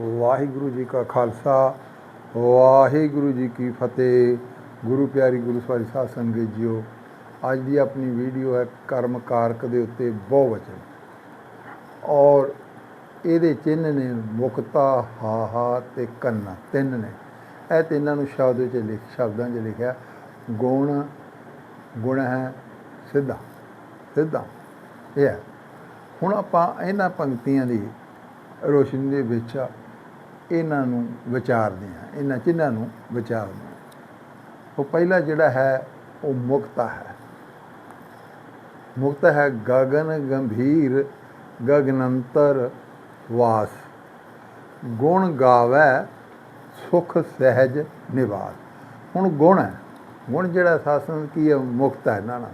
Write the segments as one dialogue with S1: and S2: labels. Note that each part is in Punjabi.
S1: ਵਾਹਿਗੁਰੂ ਜੀ ਕਾ ਖਾਲਸਾ, ਵਾਹਿਗੁਰੂ ਜੀ ਕੀ ਫਤਿਹ। ਗੁਰੂ ਪਿਆਰੀ ਗੁਰੂ ਸਵਾਰੀ ਸਾਧ ਸੰਗਤ ਜੀਓ, ਅੱਜ ਦੀ ਆਪਣੀ ਵੀਡੀਓ ਹੈ ਕਰਮ ਕਾਰਕ ਦੇ ਉੱਤੇ ਬਹੁਵਚਨ। ਔਰ ਇਹਦੇ ਚਿੰਨ੍ਹ ਨੇ ਮੁਕਤਾ ਹਾਹਾ ਤੇ ਕੰਨਾ, ਤਿੰਨ ਨੇ। ਇਹ ਤਿੰਨਾਂ ਨੂੰ ਸ਼ਬਦ ਵਿੱਚ ਲਿਖ, ਸ਼ਬਦਾਂ 'ਚ ਲਿਖਿਆ, ਗੁਣ ਗੁਣ ਹੈ ਸਿੱਧਾ ਸਿੱਧਾ। ਇਹ ਹੈ। ਹੁਣ ਆਪਾਂ ਇਹਨਾਂ ਪੰਕਤੀਆਂ ਦੀ ਰੋਸ਼ਨੀ ਦੇ ਵਿੱਚ ਇਹਨਾਂ ਨੂੰ ਵਿਚਾਰਦੇ ਹਾਂ, ਇਹਨਾਂ ਚਿੰਨ੍ਹਾਂ ਨੂੰ ਵਿਚਾਰਦੇ ਹਾਂ। ਉਹ ਪਹਿਲਾ ਜਿਹੜਾ ਹੈ, ਉਹ ਮੁਕਤਾ ਹੈ। ਮੁਕਤਾ ਹੈ ਗਗਨ ਗੰਭੀਰ, ਗਗਨੰਤਰ ਵਾਸ। ਗੁਣ ਗਾਵੈ ਸੁਖ ਸਹਿਜ ਨਿਵਾਸ। ਹੁਣ ਗੁਣ ਹੈ। ਗੁਣ ਜਿਹੜਾ ਸਾਸਨ ਕੀ ਹੈ ਮੁਕਤ ਹੈ ਨਾ ਨਾ।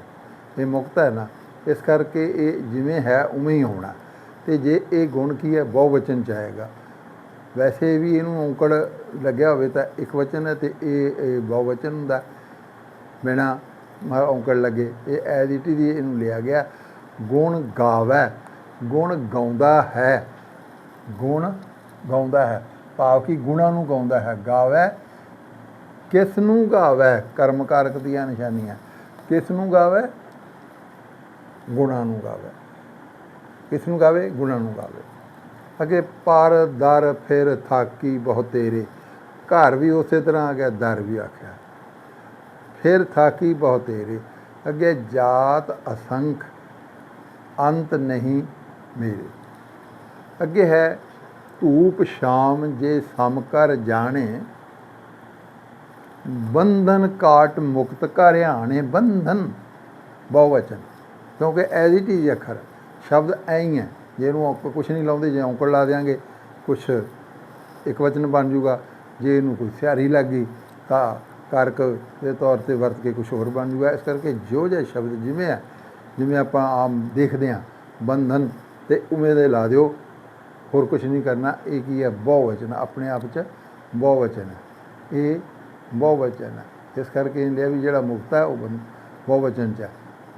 S1: ਇਹ ਮੁਕਤ ਹੈ ਨਾ। ਇਸ ਕਰਕੇ ਇਹ ਜਿਵੇਂ ਹੈ, ਉਵੇਂ ਹੀ ਹੋਣਾ। ਤੇ ਜੇ ਇਹ ਗੁਣ ਕੀ ਹੈ, ਬਹੁਵਚਨ ਚ ਆਏਗਾ। ਵੈਸੇ ਵੀ ਇਹਨੂੰ ਔਂਕੜ ਲੱਗਿਆ ਹੋਵੇ ਤਾਂ ਇੱਕ ਵਚਨ ਹੈ ਤੇ ਇਹ ਬਹੁਵਚਨ ਹੁੰਦਾ। ਬਿਨਾ ਮਾ ਔਂਕੜ ਲੱਗੇ। ਇਹ ਐਡਿਟੀ ਦੀ ਇਹਨੂੰ ਲਿਆ ਗਿਆ। ਗੁਣ ਗਾਵੈ, ਗੁਣ ਗਾਉਂਦਾ ਹੈ। ਗੁਣ ਗਾਉਂਦਾ ਹੈ। ਭਾਵ ਕਿ ਗੁਣਾਂ ਨੂੰ ਗਾਉਂਦਾ ਹੈ। ਗਾਵੈ ਕਿਸ ਨੂੰ ਗਾਵੈ? ਕਰਮ ਕਾਰਕ ਦੀਆਂ ਨਿਸ਼ਾਨੀਆਂ। ਕਿਸ ਨੂੰ ਗਾਵੈ? ਗੁਣਾਂ ਨੂੰ ਗਾਵੇ। ਕਿਸ ਨੂੰ ਗਾਵੇ? ਗੁਣਾਂ ਨੂੰ ਗਾਵੇ। ਅਗੇ ਪਰ ਦਰ ਫਿਰ ਥਾਕੀ ਬਹੁ ਤੇਰੇ। ਘਰ ਵੀ ਉਸੇ ਤਰ੍ਹਾਂ ਆ ਗਿਆ ਦਰ ਵੀ ਆਖਿਆ। ਫਿਰ ਥਾਕੀ ਬਹੁ ਤੇਰੇ। ਅੱਗੇ ਜਾਤ ਅਸੰਖ, ਅੰਤ ਨਹੀਂ ਮੇਰੇ। ਅੱਗੇ ਹੈ ਧੂਪ ਸ਼ਾਮ, ਜੇ ਸਮ ਕਰ ਜਾਣੇ, ਬੰਧਨ ਕਾਟ ਮੁਕਤ ਕਰ ਆਣੇ। ਬੰਧਨ ਬਹੁਵਚਨ ਕਿਉਂਕਿ ਐਜ਼ ਇਟ ਇਜ਼ ਅੱਖਰ, ਸ਼ਬਦ ਐਂ ਹੀ ਹੈ। ਜੇ ਇਹਨੂੰ ਆਪਾਂ ਕੁਛ ਨਹੀਂ ਲਾਉਂਦੇ, ਜੇ ਔਂਕੜ ਲਾ ਦੇਾਂਗੇ ਕੁਛ ਇੱਕ ਵਚਨ ਬਣ ਜੂਗਾ। ਜੇ ਇਹਨੂੰ ਕੋਈ ਸਿਆਰੀ ਲੱਗ ਗਈ, ਤਾਂ ਕਾਰਕ ਦੇ ਤੌਰ ਤੇ ਵਰਤ ਕੇ ਕੁਛ ਹੋਰ ਬਣ ਜੂਗਾ। ਇਸ ਕਰਕੇ ਜੋ ਜਿਹਾ ਸ਼ਬਦ ਜਿਵੇਂ ਹੈ ਜਿਵੇਂ ਆਪਾਂ ਆਮ ਦੇਖਦੇ ਹਾਂ ਬੰਧਨ ਤੇ ਉਵੇਂ ਦੇ ਲਾ ਦਿਓ। ਹੋਰ ਕੁਛ ਨਹੀਂ ਕਰਨਾ। ਇਹ ਕੀ ਹੈ ਬਹੁਵਚਨ। ਆਪਣੇ ਆਪ ਚ ਬਹੁਵਚਨ ਹੈ। ਇਹ ਬਹੁਵਚਨ ਹੈ। ਇਸ ਕਰਕੇ ਇਹ ਵੀ ਜਿਹੜਾ ਮੁਕਤ ਹੈ, ਉਹ ਬੰ- ਬਹੁ ਚ ਹੈ।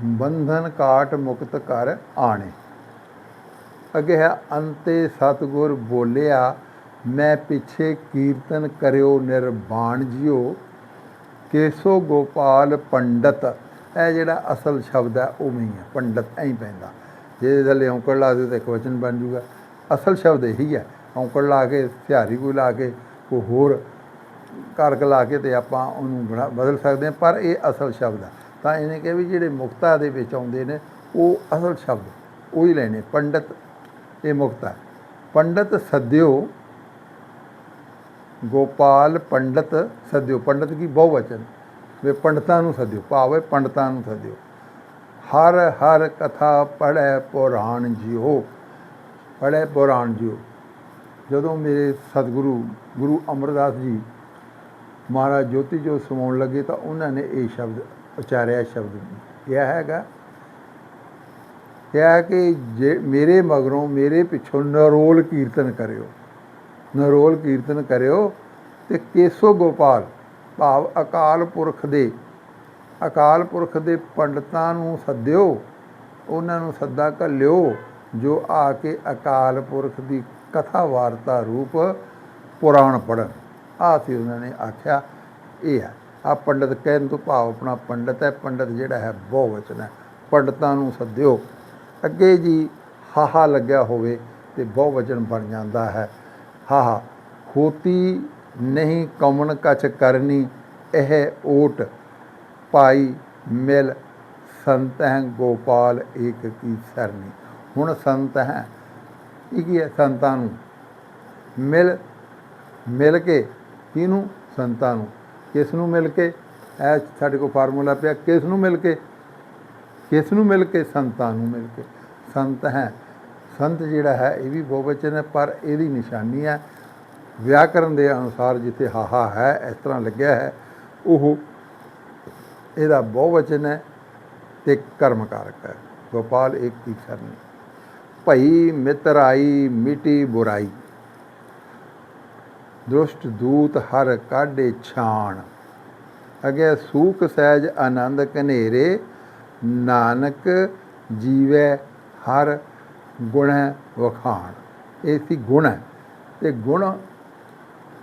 S1: ਬੰਧਨ ਕਾਟ ਮੁਕਤ ਕਰ ਆਣੇ। ਅੱਗੇ ਹੈ, ਅੰਤੇ ਸਤਗੁਰ ਬੋਲਿਆ, ਮੈਂ ਪਿੱਛੇ ਕੀਰਤਨ ਕਰਿਓ ਨਿਰਵਾਣ ਜਿਓ, ਕੇਸੋ ਗੋਪਾਲ ਪੰਡਤ। ਇਹ ਜਿਹੜਾ ਅਸਲ ਸ਼ਬਦ ਹੈ ਉਹ ਨਹੀਂ ਹੈ, ਪੰਡਤ ਐਂ ਪੈਂਦਾ। ਜੇ ਥੱਲੇ ਔਂਕੜ ਲਾ ਦਿਓ ਤਾਂ ਇੱਕ ਵਚਨ ਬਣ ਜੂਗਾ। ਅਸਲ ਸ਼ਬਦ ਇਹੀ ਹੈ, ਔਂਕੜ ਲਾ ਕੇ ਸਿਹਾਰੀ ਕੋਈ ਲਾ ਕੇ, ਕੋਈ ਹੋਰ ਕਾਰਕ ਲਾ ਕੇ ਤੇ ਆਪਾਂ ਉਹਨੂੰ ਬਣਾ- ਬਦਲ ਸਕਦੇ ਹਾਂ, ਪਰ ਇਹ ਅਸਲ ਸ਼ਬਦ ਹੈ। ਤਾਂ ਇਹਨੇ ਕਿਹਾ ਵੀ ਜਿਹੜੇ ਮੁਕਤਾ ਦੇ ਵਿੱਚ ਆਉਂਦੇ ਨੇ, ਉਹ ਅਸਲ ਸ਼ਬਦ, ਉਹ ਹੀ ਲੈਣੇ, ਪੰਡਤ ਇਹ ਮੁਕਤਾ ਪੰਡਤ ਸੱਦਿਓ, ਗੋਪਾਲ ਪੰਡਤ ਸੱਦਿਓ। ਪੰਡਤ ਕੀ? ਬਹੁਵਚਨ। ਵੇ ਪੰਡਤਾਂ ਨੂੰ ਸੱਦਿਓ, ਭਾਵੇਂ ਪੰਡਤਾਂ ਨੂੰ ਸੱਦਿਓ। ਹਰ ਹਰ ਕਥਾ ਪੜ੍ਹੈ ਪੁਰਾਣ ਜਿਓ ਪੜ੍ਹੈ ਪੁਰਾਣ ਜਿਓ ਜਦੋਂ ਮੇਰੇ ਸਤਿਗੁਰੂ, ਗੁਰੂ ਅਮਰਦਾਸ ਜੀ ਮਹਾਰਾਜ ਜੋਤੀ ਜੋ ਸਮਾਉਣ ਲੱਗੇ ਤਾਂ ਉਹਨਾਂ ਨੇ ਇਹ ਸ਼ਬਦ, ਉਚਾਰਿਆ ਸ਼ਬਦ। ਕਿਹਾ ਹੈਗਾ ਕਿਹਾ ਕਿ ਜੇ ਮੇਰੇ ਮਗਰੋਂ ਮੇਰੇ ਪਿੱਛੋਂ ਨਰੋਲ ਕੀਰਤਨ ਕਰਿਓ। ਨਰੋਲ ਕੀਰਤਨ ਕਰਿਓ ਤੇ ਕੇਸੋ ਗੋਪਾਲ, ਭਾਵ ਅਕਾਲ ਪੁਰਖ ਦੇ, ਅਕਾਲ ਪੁਰਖ ਦੇ ਪੰਡਤਾਂ ਨੂੰ ਸੱਦਿਓ, ਉਹਨਾਂ ਨੂੰ ਸੱਦਾ ਘੱਲਿਓ, ਜੋ ਆ ਕੇ ਅਕਾਲ ਪੁਰਖ ਦੀ ਕਥਾ ਵਾਰਤਾ ਰੂਪ ਪੁਰਾਣ ਪੜਨ ਆ ਸੀ ਉਹਨਾਂ ਨੇ ਆਖਿਆ, ਇਹ ਹੈ ਆ ਪੰਡਤ ਕਹਿਣ ਤੋਂ ਭਾਵ ਆਪਣਾ ਪੰਡਤ ਹੈ, ਪੰਡਤ ਜਿਹੜਾ ਹੈ ਬਹੁਵਚਨ ਹੈ। ਪੰਡਤਾਂ ਨੂੰ ਸੱਦਿਓ ਅੱਗੇ ਜੀ ਹਾਹਾ ਲੱਗਿਆ ਹੋਵੇ ਤੇ ਬਹੁ ਵਚਨ ਬਣ ਜਾਂਦਾ ਹੈ। ਹਾਹਾ ਹੋਤੀ ਨਹੀਂ ਕਮਨ ਕਛ ਕਰਨੀ, ਇਹ ਓਟ ਪਾਈ ਮਿਲ ਸੰਤ ਹੈ ਗੋਪਾਲ ਏਕ ਕੀ ਸਰਨੀ। ਹੁਣ ਸੰਤ ਹੈ ਇਹ ਕੀ ਹੈ ਸੰਤਾਂ ਨੂੰ? ਮਿਲ ਮਿਲ ਕੇ ਕਿਹਨੂੰ? ਸੰਤਾਂ ਨੂੰ। ਕਿਸ ਨੂੰ ਮਿਲ ਕੇ? ਇਹ ਸਾਡੇ ਕੋਲ ਫਾਰਮੂਲਾ ਪਿਆ, ਕਿਸ ਨੂੰ ਮਿਲ ਕੇ? ਕਿਸ ਨੂੰ ਮਿਲ ਕੇ ਸੰਤਾਂ ਨੂੰ ਮਿਲ ਕੇ। ਸੰਤ ਹੈ। ਸੰਤ ਜਿਹੜਾ ਹੈ, ਇਹ ਵੀ ਬਹੁਵਚਨ ਹੈ, ਪਰ ਇਹਦੀ ਨਿਸ਼ਾਨੀ ਹੈ। ਵਿਆਕਰਨ ਦੇ ਅਨੁਸਾਰ ਜਿੱਥੇ ਹਾਹਾ ਹੈ, ਇਸ ਤਰ੍ਹਾਂ ਲੱਗਿਆ ਹੈ, ਉਹ ਇਹਦਾ ਬਹੁਵਚਨ ਹੈ ਤੇ ਕਰਮਕਾਰਕ ਹੈ। ਗੋਪਾਲ ਇੱਕ ਹੀ ਸਰਨੀ ਭਈ ਮਿਤਰਾਈ, ਮਿਟੀ ਬੁਰਾਈ। ਦ੍ਰਿਸ਼ਟ ਦੂਤ ਹਰ ਕਾਢੇ ਛਾਣ। ਅਗੇ ਸੂਖ ਸਹਿਜ ਆਨੰਦ ਕਨੇਰੇ ਨਾਨਕ ਜੀਵੈ ਹਰ ਗੁਣ ਵਖਾਣ। ਇਹ ਸੀ ਗੁਣ ਹੈ ਤੇ ਗੁਣ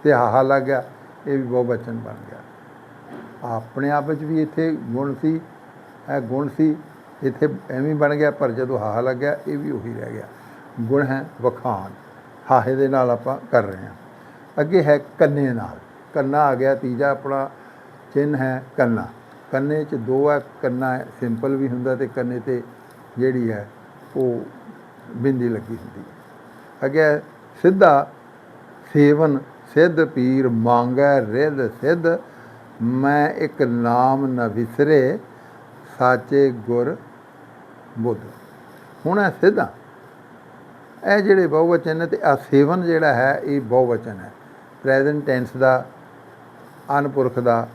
S1: ਤੇ ਹਾਹਾ ਲੱਗ ਗਿਆ, ਇਹ ਵੀ ਬਹੁਵਚਨ ਬਣ ਗਿਆ। ਆਪਣੇ ਆਪ ਵਿੱਚ ਵੀ ਇੱਥੇ ਗੁਣ ਸੀ, ਇਹ ਗੁਣ ਸੀ, ਇੱਥੇ ਐਵੇਂ ਬਣ ਗਿਆ, ਪਰ ਜਦੋਂ ਹਾਹਾ ਲੱਗ ਗਿਆ, ਇਹ ਵੀ ਉਹੀ ਰਹਿ ਗਿਆ। ਗੁਣ ਹੈ ਵਖਾਣ, ਹਾਹੇ ਦੇ ਨਾਲ ਆਪਾਂ ਕਰ ਰਹੇ ਹਾਂ। ਅੱਗੇ ਹੈ ਕੰਨੇ ਨਾਲ, ਕੰਨਾ ਆ ਗਿਆ, ਤੀਜਾ ਆਪਣਾ ਚਿੰਨ ਹੈ ਕੰਨਾ। ਕੰਨੇ 'ਚ ਦੋ ਹੈ ਕੰਨਾ ਸਿੰਪਲ ਵੀ ਹੁੰਦਾ ਤੇ ਕੰਨੇ ਤੇ ਜਿਹੜੀ ਹੈ, ਉਹ ਬਿੰਦੀ ਲੱਗੀ ਹੁੰਦੀ ਹੈ। ਅੱਗੇ ਸਿੱਧਾ, ਸੇਵਨ ਸਿੱਧ ਪੀਰ ਮੰਗੈ ਰਿੱਧ ਸਿੱਧ, ਮੈਂ ਇੱਕ ਨਾਮ ਨ ਵਿਸਰੇ, ਸਾਚੇ ਗੁਰ ਬੁੱਧ। ਹੁਣ ਇਹ ਸਿੱਧਾ। ਇਹ ਜਿਹੜੇ ਬਹੁਵਚਨ ਨੇ ਤੇ ਆ ਸੇਵਨ ਜਿਹੜਾ ਹੈ, ਇਹ ਬਹੁਵਚਨ ਹੈ। ਪ੍ਰੈਜ਼ੈਂਟ ਟੈਂਸ ਦਾ, ਅਨਪੁਰਖ ਦਾ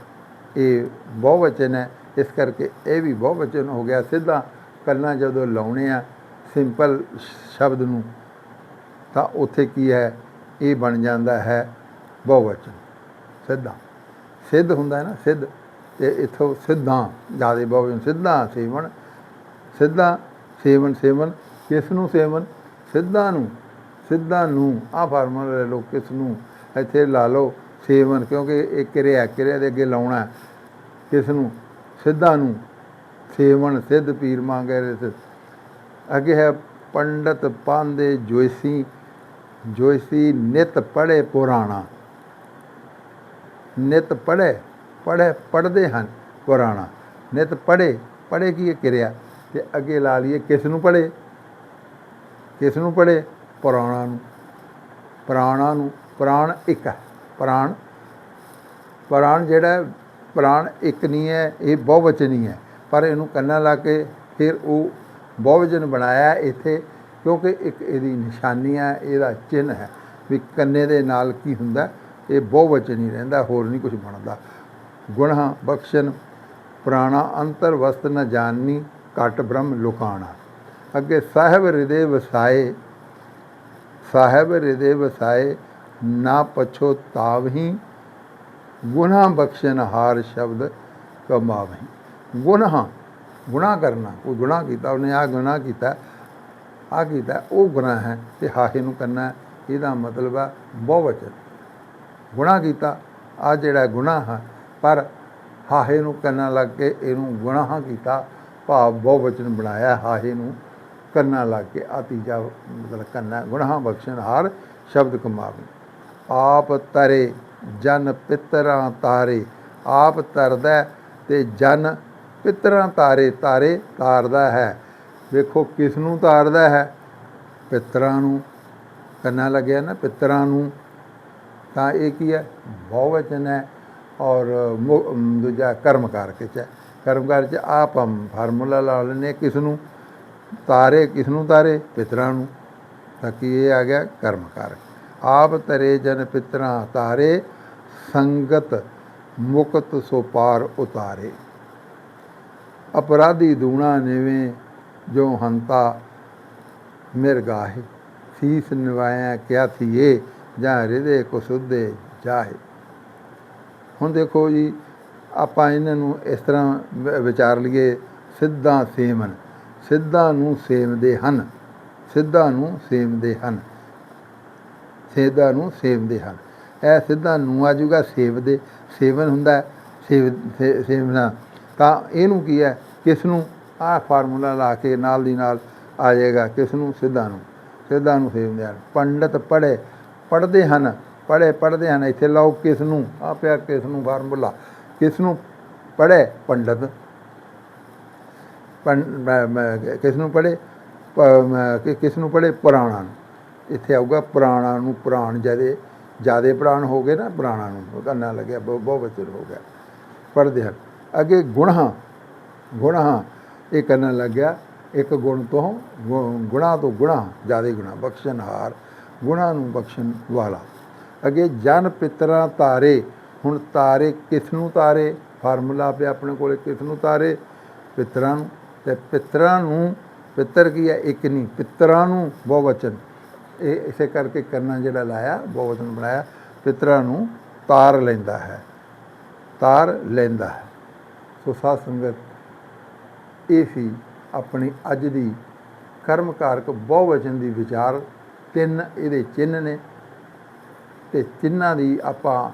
S1: ਇਹ ਬਹੁਵਚਨ ਹੈ। ਇਸ ਕਰਕੇ ਇਹ ਵੀ ਬਹੁਵਚਨ ਹੋ ਗਿਆ। ਸਿੱਧਾ ਕਰਨਾ ਜਦੋਂ ਲਾਉਣੇ ਆ, ਸਿੰਪਲ ਸ਼ਬਦ ਨੂੰ, ਤਾਂ ਉੱਥੇ ਕੀ ਹੈ? ਇਹ ਬਣ ਜਾਂਦਾ ਹੈ ਬਹੁਵਚਨ ਸਿੱਧਾ। ਸਿੱਧ ਹੁੰਦਾ ਹੈ ਨਾ, ਸਿੱਧ। ਤੇ ਇਥੋਂ ਸਿੱਧਾਂ, ਜ਼ਿਆਦਾ ਬਹੁਵਚਨ ਸਿੱਧਾ ਸੇਵਨ। ਸਿੱਧਾ ਸੇਵਨ ਸੇਵਨ। ਕਿਸ ਨੂੰ ਸੇਵਨ? ਸਿੱਧਾ ਨੂੰ। ਸਿੱਧਾ ਨੂੰ। ਆ ਫਾਰਮੂਲਾ ਲੈ ਲਓ, ਕਿਸ ਨੂੰ? ਇੱਥੇ ਲਾ ਲਓ। ਸੇਵਨ ਕਿਉਂਕਿ ਇਹ ਕਿਰਿਆ ਕਿਰਿਆ ਦੇ ਅੱਗੇ ਲਾਉਣਾ ਕਿਸ ਨੂੰ? ਸਿੱਧਾ ਨੂੰ। ਸੇਵਨ ਸਿੱਧ ਪੀਰ ਮੰਗੇ ਰੇ ਸਿੱਧ। ਅੱਗੇ ਹੈ ਪੰਡਤ ਪਾਂਦੇ ਜੋਇਸੀ। ਜੋਇਸੀ ਨਿਤ ਪੜੇ ਪੁਰਾਣਾ। ਨਿਤ ਪੜੇ ਪੜੇ ਪੜਦੇ ਹਨ ਪੁਰਾਣਾ। ਨਿਤ ਪੜੇ ਪੜੇ ਕੀ ਇਹ ਕਿਰਿਆ? ਤੇ ਅੱਗੇ ਲਾ ਲਈਏ ਕਿਸ ਨੂੰ ਪੜੇ ਕਿਸ ਨੂੰ ਪੜੇ ਪੁਰਾਣਾ ਨੂੰ। ਪੁਰਾਣਾ ਨੂੰ, ਪੁਰਾਣ ਇੱਕ ਹੈ। ਪ੍ਰਾਣ। ਪ੍ਰਾਣ ਜਿਹੜਾ ਪ੍ਰਾਣ ਇੱਕ ਨਹੀਂ ਹੈ, ਇਹ ਬਹੁਵਚਨੀ ਹੈ ਪਰ ਇਹਨੂੰ ਕੰਨਾਂ ਲਾ ਕੇ ਫਿਰ ਉਹ ਬਹੁਵਚਨ ਬਣਾਇਆ ਇੱਥੇ, ਕਿਉਂਕਿ ਇੱਕ ਇਹਦੀ ਨਿਸ਼ਾਨੀ ਹੈ, ਇਹਦਾ ਚਿੰਨ੍ਹ ਹੈ ਵੀ ਕੰਨੇ ਦੇ ਨਾਲ ਕੀ ਹੁੰਦਾ, ਇਹ ਬਹੁਵਚਨੀ ਰਹਿੰਦਾ, ਹੋਰ ਨਹੀਂ ਕੁਝ ਬਣਦਾ। ਗੁਣਾ ਬਖਸ਼ਣ, ਪ੍ਰਾਣਾ ਅੰਤਰ ਵਸਤ ਨ ਜਾਣਨੀ, ਘਟ ਬ੍ਰਹਮ ਲੁਕਾਣਾ। ਅੱਗੇ ਸਾਹਿਬ ਹਿਰਦੇ ਵਸਾਏ, ਸਾਹਿਬ ਹਿਰਦੇ ਵਸਾਏ ਨਾ ਪਛੋ ਤਾਵਹੀ ਗੁਨਾਹ ਬਖਸ਼ਣ ਹਾਰ ਸ਼ਬਦ ਕਮਾਵਹੀ। ਗੁਨਾਹ ਗੁਨਾਹ ਕਰਨਾ ਕੋਈ ਗੁਨਾਹ ਕੀਤਾ, ਉਹਨੇ ਆ ਗੁਨਾਹ ਕੀਤਾ ਆ ਕੀਤਾ, ਉਹ ਗੁਨਾਹ ਹੈ, ਤੇ ਹਾਹੇ ਨੂੰ ਕਰਨਾ ਇਹਦਾ ਮਤਲਬ ਹੈ ਬਹੁਵਚਨ। ਗੁਨਾਹ ਕੀਤਾ ਆ ਜਿਹੜਾ ਗੁਨਾਹ ਹੈ, ਪਰ ਹਾਹੇ ਨੂੰ ਕੰਨਾ ਲੱਗ ਕੇ ਇਹਨੂੰ ਗੁਨਾਹ ਕੀਤਾ, ਭਾਵ ਬਹੁਵਚਨ ਬਣਾਇਆ, ਹਾਹੇ ਨੂੰ ਕੰਨਾ ਲੱਗ ਕੇ ਆ ਤੀਜਾ ਮਤਲਬ ਕਰਨਾ ਗੁਨਾਹ ਬਖਸ਼ਣ ਹਾਰ ਸ਼ਬਦ ਕਮਾਵੇ ਆਪ ਤਰੇ, ਜਨ ਪਿਤਰਾਂ ਤਾਰੇ। ਆਪ ਤਰਦਾ ਹੈ ਤੇ ਜਨ ਪਿਤਰਾਂ ਤਾਰੇ ਤਾਰੇ ਤਾਰਦਾ ਹੈ। ਵੇਖੋ ਕਿਸ ਨੂੰ ਤਾਰਦਾ ਹੈ? ਪਿਤਰਾਂ ਨੂੰ। ਕੰਨਾ ਲੱਗਿਆ ਨਾ ਪਿਤਰਾਂ ਨੂੰ। ਤਾਂ ਇਹ ਕੀ ਹੈ? ਬਹੁਵਚਨ ਹੈ ਔਰ ਦੂਜਾ ਕਰਮ ਦੂਜਾ ਚ ਹੈ। ਕਰਮਕਾਰ ਚ ਆਪ ਹਮ ਫਾਰਮੂਲਾ ਲਾ ਲੈਂਦੇ ਕਿਸ ਨੂੰ? ਤਾਰੇ ਕਿਸ ਨੂੰ ਤਾਰੇ? ਪਿਤਰਾਂ ਨੂੰ। ਤਾਂ ਕੀ ਇਹ ਆ ਗਿਆ? ਕਰਮ ਕਾਰਕ ਆਪ ਤਰੇ ਜਨ ਪਿਤਰਾਂ ਤਾਰੇ ਸੰਗਤ ਮੁਕਤ ਸੋ ਪਾਰ ਉਤਾਰੇ। ਅਪਰਾਧੀ ਦੂਣਾ ਨੇਵੇਂ ਜੋ ਹੰਤਾ ਮਿਰਗਾਹੇ ਸੀਸ ਨਿਵਾਇਆ ਕਿਆ ਥੀਏ, ਜਾਂ ਹਿਰਦੇ ਕੋ ਸੁਧੇ ਜਾਹੇ। ਹੁਣ ਦੇਖੋ ਜੀ, ਆਪਾਂ ਇਹਨਾਂ ਨੂੰ ਇਸ ਤਰ੍ਹਾਂ ਵਿਚਾਰ ਲਈਏ, ਸਿੱਧਾ ਸੇਮਨ ਸਿੱਧਾ ਨੂੰ ਸੇਮਦੇ ਹਨ। ਸਿੱਧਾ ਨੂੰ ਸੇਮਦੇ ਹਨ। ਸਿੱਧਾ ਨੂੰ ਸੇਵਦੇ ਹਨ। ਇਹ ਸਿੱਧਾ ਨੂੰ ਆ ਜੂਗਾ ਸੇਵਦੇ, ਸੇਵਨ ਹੁੰਦਾ ਸੇਵ, ਸੇ- ਸੇਵਨਾ ਤਾਂ ਇਹਨੂੰ ਕੀ ਹੈ? ਕਿਸ ਨੂੰ ਆਹ ਫਾਰਮੂਲਾ ਲਾ ਕੇ ਨਾਲ ਦੀ ਨਾਲ ਆ ਜਾਏਗਾ। ਕਿਸ ਨੂੰ ਸਿੱਧਾ ਨੂੰ। ਸਿੱਧਾ ਨੂੰ ਸੇਵਦੇ ਹਨ। ਪੰਡਤ ਪੜ੍ਹੇ, ਪੜ੍ਹਦੇ ਹਨ, ਪੜ੍ਹੇ, ਪੜ੍ਹਦੇ ਹਨ। ਇੱਥੇ ਲਾਓ ਕਿਸ ਨੂੰ ਆ ਪਿਆ ਕਿਸ ਨੂੰ ਫਾਰਮੂਲਾ। ਕਿਸ ਨੂੰ ਪੜ੍ਹੇ, ਪੰਡਤ। ਪੰ ਮੈਂ- ਕਿਸ ਨੂੰ ਪੜ੍ਹੇ? ਪ- ਕਿਸ ਨੂੰ ਪੜ੍ਹੇ? ਪੁਰਾਣਾ ਨੂੰ। ਇੱਥੇ ਆਊਗਾ, ਪੁਰਾਣਾ ਨੂੰ ਪੁਰਾਣ ਜਦੇ ਜਿਆਦੇ ਪੁਰਾਣ ਹੋ ਗਏ ਨਾ, ਪੁਰਾਣਾ ਨੂੰ ਉਹਦਾ ਨਾਂ ਲੱਗਿਆ, ਬਹੁ ਬਹੁ ਹੋ ਗਿਆ। ਪੜ੍ਹਦੇ ਹਨ। ਅੱਗੇ ਗੁਣਾ ਗੁਣਾ, ਇਹ ਕਰਨ ਲੱਗਿਆ ਇੱਕ ਗੁਣ ਤੋਂ, ਗੁ- ਗੁਣਾ ਤੋਂ ਗੁਣਾ, ਜਿਆਦੇ ਗੁਣਾ ਬਖਸ਼ਣਹਾਰ ਗੁਣਾ ਨੂੰ ਬਖਸ਼ਣ ਵਾਲਾ। ਅੱਗੇ ਜਨ ਪਿਤਰਾਂ ਤਾਰੇ, ਹੁਣ ਤਾਰੇ ਕਿਸ ਨੂੰ ਤਾਰੇ? ਫਾਰਮੂਲਾ ਪਿਆ ਆਪਣੇ ਕੋਲੇ, ਕਿਸ ਨੂੰ ਤਾਰੇ? ਪਿਤਰਾਂ ਨੂੰ। ਤੇ ਪਿਤਰਾਂ ਨੂੰ, ਪਿੱਤਰ ਕੀ ਹੈ? ਇੱਕ ਨਹੀਂ, ਪਿਤਰਾਂ ਨੂੰ ਬਹੁਵਚਨ ਇਹ ਇਸੇ ਕਰਕੇ ਕਰਨਾ ਜਿਹੜਾ ਲਾਇਆ ਬਹੁਵਚਨ ਬਣਾਇਆ, ਪਿਤਰਾਂ ਨੂੰ ਤਾਰ ਲੈਂਦਾ ਹੈ। ਤਾਰ ਲੈਂਦਾ ਹੈ। ਸੋ ਸਾਧ ਸੰਗਤ, ਇਹ ਸੀ ਆਪਣੀ ਅੱਜ ਦੀ ਕਰਮ ਕਾਰਕ ਬਹੁਵਚਨ ਦੀ ਵਿਚਾਰ। ਤਿੰਨ ਇਹਦੇ ਚਿੰਨ੍ਹ ਨੇ ਤੇ ਤਿੰਨਾਂ ਦੀ ਆਪਾਂ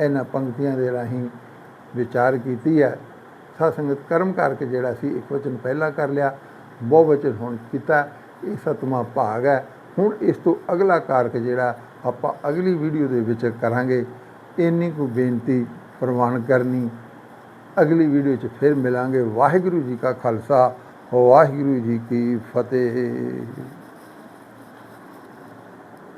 S1: ਇਹਨਾਂ ਪੰਕਤੀਆਂ ਦੇ ਰਾਹੀਂ ਵਿਚਾਰ ਕੀਤੀ ਹੈ। ਸਾਧ ਸੰਗਤ ਕਰਮ ਕਰਕੇ ਜਿਹੜਾ ਸੀ, ਇੱਕ ਵਚਨ ਪਹਿਲਾਂ ਕਰ ਲਿਆ ਬਹੁ ਵਚਨ ਹੁਣ ਕੀਤਾ। ਇਹ ਸਤਵਾਂ ਭਾਗ ਹੈ। ਹੁਣ ਇਸ ਤੋਂ ਅਗਲਾ ਕਾਰਕ ਜਿਹੜਾ ਆਪਾਂ ਅਗਲੀ ਵੀਡੀਓ ਦੇ ਵਿੱਚ ਕਰਾਂਗੇ, ਇੰਨੀ ਕੁ ਬੇਨਤੀ ਪ੍ਰਵਾਨ ਕਰਨੀ। ਅਗਲੀ ਵੀਡੀਓ 'ਚ ਫਿਰ ਮਿਲਾਂਗੇ। ਵਾਹਿਗੁਰੂ ਜੀ ਕਾ ਖਾਲਸਾ, ਵਾਹਿਗੁਰੂ ਜੀ ਕੀ ਫਤਿਹ।